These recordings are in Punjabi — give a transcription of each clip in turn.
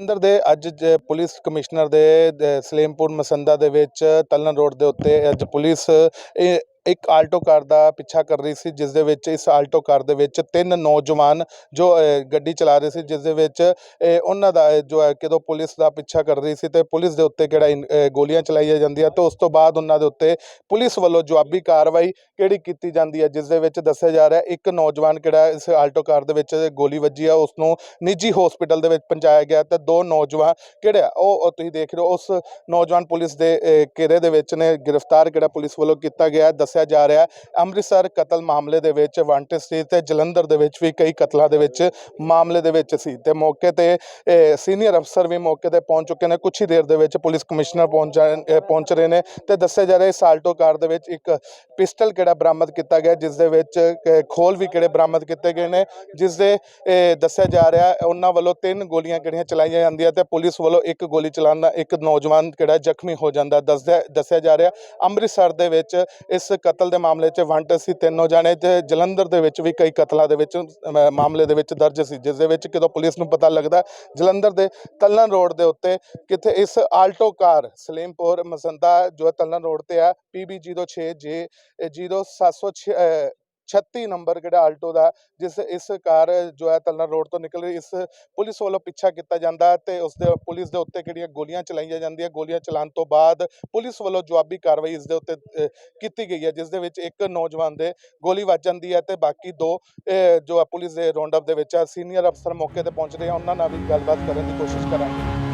ਅੰਦਰ ਦੇ ਅੱਜ ਪੁਲਿਸ ਕਮਿਸ਼ਨਰ ਦੇ ਸਲੇਮਪੁਰ ਮਸੰਦਾ ਦੇ ਵਿੱਚ ਤਲਨ ਰੋਡ ਦੇ ਉੱਤੇ ਅੱਜ ਪੁਲਿਸ, ਇਹ ਇੱਕ ਆਲਟੋ ਕਾਰ ਦਾ ਪਿੱਛਾ ਕਰ ਰਹੀ ਸੀ ਜਿਸ ਦੇ ਵਿੱਚ ਇਸ ਆਲਟੋ ਕਾਰ ਦੇ ਵਿੱਚ ਤਿੰਨ ਨੌਜਵਾਨ ਜੋ ਗੱਡੀ ਚਲਾ ਰਹੇ ਸੀ ਜਿਸ ਦੇ ਵਿੱਚ ਅ, ਉਹਨਾਂ ਦਾ ਜੋ ਹੈ ਕਿਦੋਂ ਪੁਲਿਸ ਦਾ ਪਿੱਛਾ ਕਰ ਰਹੀ ਸੀ ਤੇ ਪੁਲਿਸ ਦੇ ਉੱਤੇ ਕਿਹੜਾ ਇਨ- ਗੋਲੀਆਂ ਚਲਾਈਆਂ ਜਾਂਦੀਆਂ ਤੇ ਉਸ ਤੋਂ ਬਾਅਦ ਉਹਨਾਂ ਦੇ ਉੱਤੇ ਪੁਲਿਸ ਵੱਲੋਂ ਜਵਾਬੀ ਕਾਰਵਾਈ ਕਿਹੜੀ ਕੀਤੀ ਜਾਂਦੀ ਹੈ ਜਿਸ ਦੇ ਵਿੱਚ ਦੱਸਿਆ ਜਾ ਰਿਹਾ ਇੱਕ ਨੌਜਵਾਨ ਕਿਹੜਾ ਇਸ ਆਲਟੋ ਕਾਰ ਦੇ ਵਿੱਚ ਗੋਲੀ ਵੱਜੀ ਆ ਉਸ ਨੂੰ ਨਿੱਜੀ ਹਸਪੀਟਲ ਦੇ ਵਿੱਚ ਪਹੁੰਚਾਇਆ ਗਿਆ ਤੇ ਦੋ ਨੌਜਵਾਨ ਕਿਹੜੇ ਆ ਉਹ ਤੁਸੀਂ ਦੇਖ ਰਹੇ ਹੋ ਉਸ ਨੌਜਵਾਨ ਪੁਲਿਸ ਦੇ ਅਹ, ਘੇਰੇ ਦੇ ਵਿੱਚ ਨੇ ਗ੍ਰਿਫਤਾਰ ਕਿਹੜਾ ਪੁਲਿਸ ਵੱਲੋਂ ਕੀਤਾ ਗਿਆ ਦੱਸਿਆ ਦੱਸਿਆ ਜਾ ਰਿਹਾ ਹੈ। ਅੰਮ੍ਰਿਤਸਰ ਕਤਲ ਮਾਮਲੇ ਦੇ ਵਿੱਚ ਵਾਂਟਡ ਸੀ ਤੇ ਜਲੰਧਰ ਦੇ ਵਿੱਚ ਵੀ ਕਈ ਕਤਲਾਂ ਦੇ ਵਿੱਚ ਮਾਮਲੇ ਦੇ ਵਿੱਚ ਸੀ। ਤੇ ਮੌਕੇ ਤੇ ਸੀਨੀਅਰ ਅਫਸਰ ਵੀ ਮੌਕੇ ਤੇ ਪਹੁੰਚ ਚੁੱਕੇ ਨੇ। ਕੁਝ ਹੀ ਦੇਰ ਦੇ ਵਿੱਚ ਪੁਲਿਸ ਕਮਿਸ਼ਨਰ ਪਹੁੰਚ ਜਾ- ਪਹੁੰਚ ਰਹੇ ਨੇ ਤੇ ਦੱਸਿਆ ਜਾ ਰਿਹਾ ਇਸ ਆਲਟੋ ਕਾਰ ਦੇ ਵਿੱਚ ਇੱਕ ਪਿਸਟਲ ਕਿਹੜਾ ਬਰਾਮਦ ਕੀਤਾ ਗਿਆ ਜਿਸ ਦੇ ਵਿੱਚ ਅਹ, ਖੋਲ ਵੀ ਕਿਹੜੇ ਬਰਾਮਦ ਕੀਤੇ ਗਏ ਨੇ ਜਿਸ ਦੇ ਦੱਸਿਆ ਜਾ ਰਿਹਾ ਉਹਨਾਂ ਵੱਲੋਂ ਤਿੰਨ ਗੋਲੀਆਂ ਕਿਹੜੀਆਂ ਚਲਾਈਆਂ ਜਾਂਦੀਆਂ ਤੇ ਪੁਲਿਸ ਵੱਲੋਂ ਇੱਕ ਗੋਲੀ ਚਲਾਉਣ ਨਾਲ ਇੱਕ ਨੌਜਵਾਨ ਕਿਹੜਾ ਜ਼ਖਮੀ ਹੋ ਜਾਂਦਾ ਦੱਸਦਾ ਦੱਸਿਆ ਜਾ ਰਿਹਾ ਅੰਮ੍ਰਿਤਸਰ ਦੇ ਵਿੱਚ ਇਸ ਕਤਲ ਦੇ ਮਾਮਲੇ 'ਚ ਵਾਂਟਡ ਸੀ ਤਿੰਨੋਂ ਜਾਣੇ ਤੇ ਜਲੰਧਰ ਦੇ ਵਿੱਚ ਵੀ ਕਈ ਕਤਲਾਂ ਦੇ ਵਿੱਚ ਅਮ, ਮਾਮਲੇ ਦੇ ਵਿੱਚ ਦਰਜ ਸੀ ਜਿਸ ਦੇ ਵਿੱਚ ਕਿਦੋਂ ਪੁਲਿਸ ਨੂੰ ਪਤਾ ਲੱਗਦਾ ਜਲੰਧਰ ਦੇ ਤਲਨ ਰੋਡ ਦੇ ਉੱਤੇ ਕਿਤੇ ਇਸ ਆਲਟੋ ਕਾਰ ਸਲੀਮਪੁਰ ਮਸੰਦਾ ਜੋ ਹੈ ਤਲਨ ਰੋਡ ਤੇ ਆ PB06 ਜੇ 0706 36 ਨੰਬਰ ਜਿਹੜਾ ਆਲਟੋ ਦਾ, ਜਿਸ, ਇਸ ਕਾਰ ਜੋ ਹੈ ਤਲਨਾ ਰੋਡ ਤੋਂ ਨਿਕਲ ਰਹੀ, ਇਸ ਪੁਲਿਸ ਵੱਲੋਂ ਪਿੱਛਾ ਕੀਤਾ ਜਾਂਦਾ ਹੈ ਤੇ ਉਸ ਦੇ, ਪੁਲਿਸ ਦੇ ਉੱਤੇ ਕਿਹੜੀਆਂ ਗੋਲੀਆਂ ਚਲਾਈਆਂ ਜਾਂਦੀਆਂ, ਗੋਲੀਆਂ ਚਲਾਉਣ ਤੋਂ ਬਾਅਦ ਪੁਲਿਸ ਵੱਲੋਂ ਜਵਾਬੀ ਕਾਰਵਾਈ ਇਸ ਦੇ ਉੱਤੇ ਕੀਤੀ ਗਈ ਹੈ, ਜਿਸ ਦੇ ਵਿੱਚ ਇੱਕ ਨੌਜਵਾਨ ਦੇ ਗੋਲੀ ਵੱਜ ਜਾਂਦੀ ਹੈ ਤੇ ਬਾਕੀ ਦੋ ਜੋ ਹੈ ਪੁਲਿਸ ਦੇ ਰੌਂਡ ਅਪ ਦੇ ਵਿੱਚ ਸੀਨੀਅਰ ਅਫਸਰ ਮੌਕੇ ਤੇ ਪਹੁੰਚਦੇ ਆ, ਉਹਨਾਂ ਨਾਲ ਵੀ ਗੱਲਬਾਤ ਕਰਨ ਦੀ ਕੋਸ਼ਿਸ਼ ਕਰਾਂਗੇ।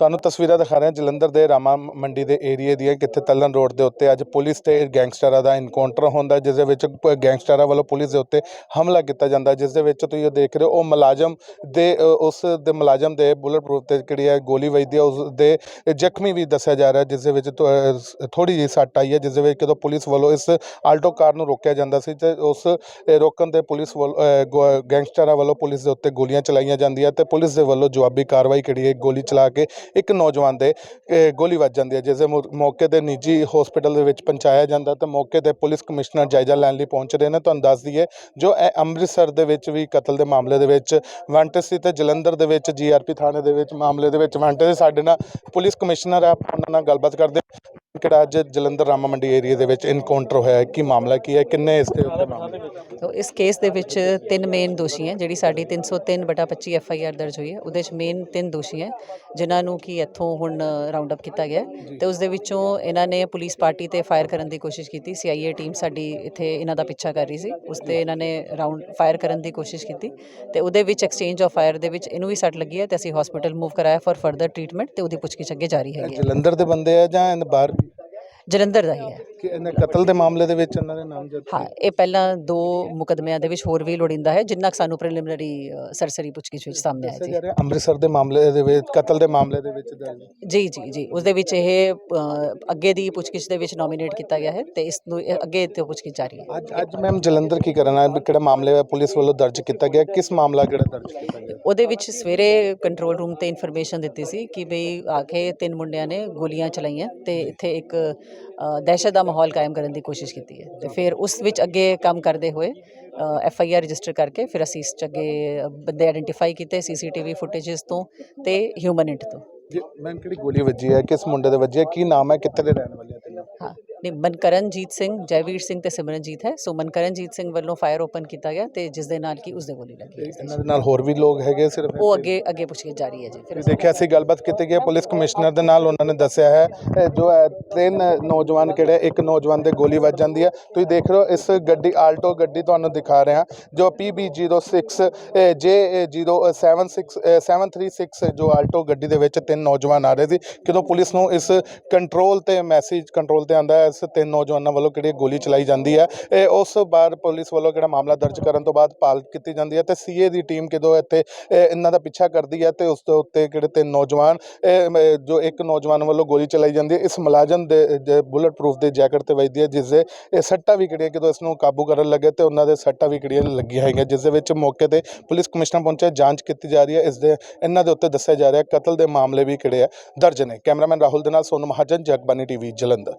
ਤੁਹਾਨੂੰ ਤਸਵੀਰਾਂ ਦਿਖਾ ਰਹੇ ਹਾਂ ਜਲੰਧਰ ਦੇ ਰਾਮਾ ਮੰਡੀ ਦੇ ਏਰੀਏ ਦੀਆਂ ਕਿੱਥੇ ਤਲਨ ਰੋਡ ਦੇ ਉੱਤੇ ਅੱਜ ਪੁਲਿਸ ਤੇ ਗੈਂਗਸਟਰਾਂ ਦਾ ਇਨਕਾਊਂਟਰ ਹੁੰਦਾ ਜਿਸ ਦੇ ਵਿੱਚ ਪ- ਗੈਂਗਸਟਰਾਂ ਵੱਲੋਂ ਪੁਲਿਸ ਦੇ ਉੱਤੇ ਹਮਲਾ ਕੀਤਾ ਜਾਂਦਾ ਜਿਸ ਦੇ ਵਿੱਚ ਤੁਸੀਂ ਇਹ ਦੇਖ ਰਹੇ ਹੋ, ਉਹ ਮੁਲਾਜ਼ਮ ਦੇ ਉਸ ਦੇ ਮੁਲਾਜ਼ਮ ਦੇ ਬੁਲਟ ਪ੍ਰੂਫ ਤੇ ਕਿਹੜੀ ਹੈ ਗੋਲੀ ਵੱਜਦੀ ਹੈ, ਉਸ ਦੇ ਜ਼ਖਮੀ ਵੀ ਦੱਸਿਆ ਜਾ ਰਿਹਾ ਜਿਸ ਦੇ ਵਿੱਚ ਥੋੜੀ ਜਿਹੀ ਸੱਟ ਆਈ ਹੈ, ਜਿਸ ਦੇ ਵਿੱਚ ਜਦੋਂ ਪੁਲਿਸ ਵੱਲੋਂ ਇਸ ਆਲਟੋ ਕਾਰ ਨੂੰ ਰੋਕਿਆ ਜਾਂਦਾ ਸੀ ਤੇ ਉਸ ਰੋਕਣ ਤੇ ਪੁਲਿਸ ਵੱਲੋਂ ਗੋ- ਗੈਂਗਸਟਰਾਂ ਵੱਲੋਂ ਪੁਲਿਸ ਦੇ ਉੱਤੇ ਗੋਲੀਆਂ ਚਲਾਈਆਂ ਜਾਂਦੀਆਂ ਤੇ ਪੁਲਿਸ ਦੇ ਵੱਲੋਂ ਜਵਾਬੀ ਕਾਰਵਾਈ ਕਿਹੜੀ ਹੈ ਗੋਲੀ ਚਲਾ ਕੇ ਇੱਕ ਨੌਜਵਾਨ ਦੇ ਗੋਲੀ ਵੱਜ ਜਾਂਦੀ ਹੈ ਜਿਸ ਦੇ ਮੌਕੇ ਤੇ ਨਿੱਜੀ ਹਸਪੀਟਲ ਦੇ ਵਿੱਚ ਪਹੁੰਚਾਇਆ ਜਾਂਦਾ ਤੇ ਮੌਕੇ ਤੇ ਪੁਲਿਸ ਕਮਿਸ਼ਨਰ ਜਾਇਜ਼ਾ ਲੈਣ ਲਈ ਪਹੁੰਚ ਰਹੇ ਨੇ। ਤੁਹਾਨੂੰ ਦੱਸ ਦਈਏ, ਜੋ ਇਹ ਅੰਮ੍ਰਿਤਸਰ ਦੇ ਵਿੱਚ ਵੀ ਕਤਲ ਦੇ ਮਾਮਲੇ ਦੇ ਵਿੱਚ ਵਾਂਟਡ ਸੀ ਤੇ ਜਲੰਧਰ ਦੇ ਵਿੱਚ ਜੀਆਰਪੀ ਥਾਣੇ ਦੇ ਵਿੱਚ ਮਾਮਲੇ ਦੇ ਵਿੱਚ ਵਾਂਟਡ ਸੀ ਸਾਡੇ ਨਾਲ ਪੁਲਿਸ ਕਮਿਸ਼ਨਰ ਆ ਆਪਾਂ ਉਹਨਾਂ ਨਾਲ ਗੱਲਬਾਤ ਕਰਦੇ ਹਾਂ। ਕਿਹੜਾ ਅੱਜ ਜਲੰਧਰ ਰਾਮਾ ਮੰਡੀ ਏਰੀਆ ਦੇ ਵਿੱਚ ਇਨਕਾਊਂਟਰ ਹੋਇਆ ਹੈ? ਕੀ ਮਾਮਲਾ ਕੀ ਹੈ? ਕਿੰਨੇ ਇਸ ਦੇ ਉੱਤੇ ਮਾਮਲੇ ਤੋ ਇਸ ਕੇਸ ਦੇ ਵਿੱਚ ਤਿੰਨ ਮੇਨ ਦੋਸ਼ੀ ਹੈ, ਜਿਹੜੀ ਸਾਡੀ 303 ਬਟਾ 25 ਐਫ ਆਈ ਆਰ ਦਰਜ ਹੋਈ ਹੈ। ਉਹਦੇ ਵਿੱਚ ਮੇਨ ਤਿੰਨ ਦੋਸ਼ੀ ਹੈ, ਜਿਨ੍ਹਾਂ ਨੂੰ ਕਿ ਇੱਥੋਂ ਹੁਣ ਰਾਉਂਡ ਅਪ ਕੀਤਾ ਗਿਆ ਹੈ। ਤੇ ਉਸ ਦੇ ਵਿੱਚੋਂ ਇਹਨਾਂ ਨੇ ਪੁਲਿਸ ਪਾਰਟੀ ਤੇ ਫਾਇਰ ਕਰਨ ਦੀ ਕੋਸ਼ਿਸ਼ ਕੀਤੀ। ਸੀਆਈਏ ਟੀਮ ਸਾਡੀ ਇੱਥੇ ਇਹਨਾਂ ਦਾ ਪਿੱਛਾ ਕਰ ਰਹੀ ਸੀ। ਉਸ ਤੇ ਇਹਨਾਂ ਨੇ ਰਾਉਂਡ ਫਾਇਰ ਕਰਨ ਦੀ ਕੋਸ਼ਿਸ਼ ਕੀਤੀ। ਤੇ ਉਹਦੇ ਵਿੱਚ ਐਕਸਚੇਂਜ ਆਫ ਫਾਇਰ ਦੇ ਵਿੱਚ ਇਹਨੂੰ ਵੀ ਸੱਟ ਲੱਗੀ ਹੈ ਤੇ ਅਸੀਂ ਹਸਪੀਟਲ ਮੂਵ ਕਰਾਇਆ ਫॉर ਫਰਦਰ ਟ੍ਰੀਟਮੈਂਟ ਤੇ ਉਹਦੀ ਪੁੱਛਗਿੱਛ ਅੱਗੇ ਜਾਰੀ ਹੈਗੀ ਹੈ। ਜਲੰਧਰ ਦੇ ਬੰਦੇ ਆ ਜਾਂ ਬਾਹਰ ਜਲੰਧਰ ਦਾ ਹੀ ਹੈ। ਕਿ ਇਹਨਾਂ ਕਤਲ ਦੇ ਮਾਮਲੇ ਦੇ ਵਿੱਚ ਇਹਨਾਂ ਦੇ ਨਾਮ ਜਦ ਹਾਂ ਇਹ ਪਹਿਲਾਂ ਦੋ ਮੁਕਦਮਿਆਂ ਦੇ ਵਿੱਚ ਹੋਰ ਵੀ ਲੋੜਿੰਦਾ ਹੈ ਜਿੰਨਾ ਕੁ ਸਾਨੂੰ ਪ੍ਰੀਲਿਮਿਨਰੀ ਸਰਸਰੀ ਪੁੱਛਗਿੱਛ ਵਿੱਚ ਸਾਹਮਣੇ ਆਇਆ ਜੀ। ਅੰਮ੍ਰਿਤਸਰ ਦੇ ਮਾਮਲੇ ਦੇ ਵਿੱਚ ਕਤਲ ਦੇ ਮਾਮਲੇ ਦੇ ਵਿੱਚ ਦਰਜ ਜੀ ਜੀ ਜੀ ਉਸ ਦੇ ਵਿੱਚ ਇਹ ਅ, ਅੱਗੇ ਦੀ ਪੁੱਛਗਿੱਛ ਦੇ ਵਿੱਚ ਨੋਮੀਨੇਟ ਕੀਤਾ ਗਿਆ ਹੈ ਤੇ ਇਸ ਨੂੰ ਇਹ ਅੱਗੇ ਤੇ ਪੁੱਛਗਿੱਛ ਜਾਰੀ ਹੈ। ਅੱਜ ਅੱਜ ਮੈਮ ਜਲੰਧਰ ਕੀ ਕਰਨਾ ਹੈ ਕਿਹੜਾ ਮਾਮਲੇ ਹੈ ਪੁਲਿਸ ਵੱਲੋਂ ਦਰਜ ਕੀਤਾ ਗਿਆ ਕਿਸ ਮਾਮਲਾ ਕਿਹੜਾ ਦਰਜ ਕੀਤਾ ਗਿਆ? ਉਹਦੇ ਵਿੱਚ ਸਵੇਰੇ ਕੰਟਰੋਲ ਰੂਮ ਤੇ ਇਨਫੋਰਮੇਸ਼ਨ ਦਿੱਤੀ ਸੀ ਕਿ ਬਈ ਆ ਕੇ ਤਿੰਨ ਮੁੰਡਿਆਂ ਨੇ ਗੋਲੀਆਂ ਚਲਾਈਆਂ ਤੇ ਇੱਥੇ ਇੱਕ ਦਹਿਸ਼ਤ ਦਾ ਮਾਹੌਲ ਕਾਇਮ ਕਰਨ ਦੀ ਕੋਸ਼ਿਸ਼ ਕੀਤੀ ਹੈ। ਤੇ ਫਿਰ ਉਸ ਵਿੱਚ ਅੱਗੇ ਕੰਮ ਕਰਦੇ ਹੋਏ ਐਫ ਆਈ ਆਰ ਰਜਿਸਟਰ ਕਰਕੇ ਫਿਰ ਅਸੀਂ ਇਸ 'ਚ ਅੱਗੇ ਬੰਦੇ ਆਇਡੈਂਟੀਫਾਈ ਕੀਤੇ ਸੀਸੀਟੀਵੀ ਫੁਟੇजेस ਤੋਂ ਤੇ ਹਿਊਮਨ ਇੰਟ ਤੋਂ। ਜੀ ਮੈਮ ਕਿਹੜੀ ਗੋਲੀ ਵੱਜੀ ਹੈ? ਕਿਸ ਮੁੰਡੇ ਦੇ ਵੱਜੀ ਹੈ? ਕੀ ਨਾਮ ਹੈ? ਕਿੱਥੇ ਦੇ ਰਹਿਣ ਵਾਲੇ ਆ ਤਿੰਨੋਂ ਹਾਂ। ਨਹੀਂ ਮਨਕਰਨਜੀਤ ਸਿੰਘ ਜੈਵੀਰ ਸਿੰਘ ਤੇ ਸਿਮਰਨਜੀਤ ਹੈ। ਸੋ ਮਨਕਰਨਜੀਤ ਸਿੰਘ ਵੱਲੋਂ ਫਾਇਰ ਓਪਨ ਕੀਤਾ ਗਿਆ ਤੇ ਜਿਸ ਦੇ ਨਾਲ ਕੀ ਉਸ ਦੇ ਗੋਲੀ ਲੱਗੀ ਹੈ। ਇਹਨਾਂ ਦੇ ਨਾਲ ਹੋਰ ਵੀ ਲੋਕ ਹੈਗੇ ਸਿਰਫ ਉਹ ਅੱਗੇ ਅੱਗੇ ਪੁੱਛਗਿੱਛ ਜਾਰੀ ਹੈ ਜੀ। ਫਿਰ ਦੇਖਿਆ ਸੀ ਗੱਲਬਾਤ ਕੀਤੀ ਗਈ ਹੈ। ਪੁਲਿਸ ਕਮਿਸ਼ਨਰ ਦੇ ਨਾਲ ਉਹਨਾਂ ਨੇ ਦੱਸਿਆ ਹੈ ਇਹ ਜੋ ਹੈ ਤਿੰਨ ਨੌਜਵਾਨ ਕਿਹੜੇ ਇੱਕ ਨੌਜਵਾਨ ਦੇ ਗੋਲੀ ਵੱਜ ਜਾਂਦੀ ਹੈ। ਤੁਸੀਂ ਦੇਖ ਰਹੇ ਹੋ ਇਸ ਗੱਡੀ ਆਲਟੋ ਗੱਡੀ ਤੁਹਾਨੂੰ ਦਿਖਾ ਰਿਹਾ ਜੋ PB06 ਜੇ 0736 736 ਜੋ ਆਲਟੋ ਗੱਡੀ ਦੇ ਵਿੱਚ ਤਿੰਨ ਨੌਜਵਾਨ ਆ ਰਹੇ ਸੀ। ਜਦੋਂ ਪੁਲਿਸ ਨੂੰ ਇਸ ਕੰਟਰੋਲ ਤੇ ਮੈਸੇਜ ਕੰਟਰੋਲ ਤੇ ਆਂਦਾ ਹੈ ਇਸ ਤਿੰਨ ਨੌਜਵਾਨਾਂ ਵੱਲੋਂ ਕਿਹੜੀ ਗੋਲੀ ਚਲਾਈ ਜਾਂਦੀ ਹੈ? ਇਹ ਉਸ ਬਾਅਦ ਪੁਲਿਸ ਵੱਲੋਂ ਕਿਹੜਾ ਮਾਮਲਾ ਦਰਜ ਕਰਨ ਤੋਂ ਬਾਅਦ ਭਾਲ ਕੀਤੀ ਜਾਂਦੀ ਹੈ? ਤੇ ਸੀਏ ਦੀ ਟੀਮ ਕਿਦੋਂ ਇੱਥੇ, ਇਹ ਇਹਨਾਂ ਦਾ ਪਿੱਛਾ ਕਰਦੀ ਹੈ ਤੇ ਉਸ ਦੇ ਉੱਤੇ ਕਿਹੜੇ ਤਿੰਨ ਨੌਜਵਾਨ, ਇਹ ਜੋ ਇੱਕ ਨੌਜਵਾਨ ਵੱਲੋਂ ਗੋਲੀ ਚਲਾਈ ਜਾਂਦੀ ਹੈ, ਇਸ ਮੁਲਾਜ਼ਮ ਦੇ ਬੁਲਟ ਪ੍ਰੂਫ ਦੇ ਜੈਕਟ ਤੇ ਵੱਜਦੀ ਹੈ, ਜਿਸ ਦੇ, ਇਹ ਸੱਟਾਂ ਵੀ ਕਿਹੜੀਆਂ ਕਿਦੋਂ ਇਸ ਨੂੰ ਕਾਬੂ ਕਰਨ ਲੱਗੇ ਤੇ ਉਹਨਾਂ ਦੇ ਸੱਟਾਂ ਵੀ ਕਿਹੜੀਆਂ ਲੱਗੀਆਂ ਹੈਗੀਆਂ ਜਿਸ ਦੇ ਵਿੱਚ ਮੌਕੇ ਤੇ ਪੁਲਿਸ ਕਮਿਸ਼ਨਰ ਪਹੁੰਚਿਆ ਜਾਂਚ ਕੀਤੀ ਜਾ ਰਹੀ ਹੈ, ਇਸ ਦੇ, ਇਹਨਾਂ ਦੇ ਉੱਤੇ ਦੱਸਿਆ ਜਾ ਰਿਹਾ ਕਤਲ ਦੇ ਮਾਮਲੇ ਵੀ ਕਿਹੜੇ ਆ ਦਰਜ ਨੇ। ਕੈਮਰਾਮੈਨ ਰਾਹੁਲ ਦੇ ਨਾਲ ਸੋਨੂ ਮਹਾਜਨ ਜਗਬਾਨੀ ਟੀਵੀ, ਜਲੰਧਰ।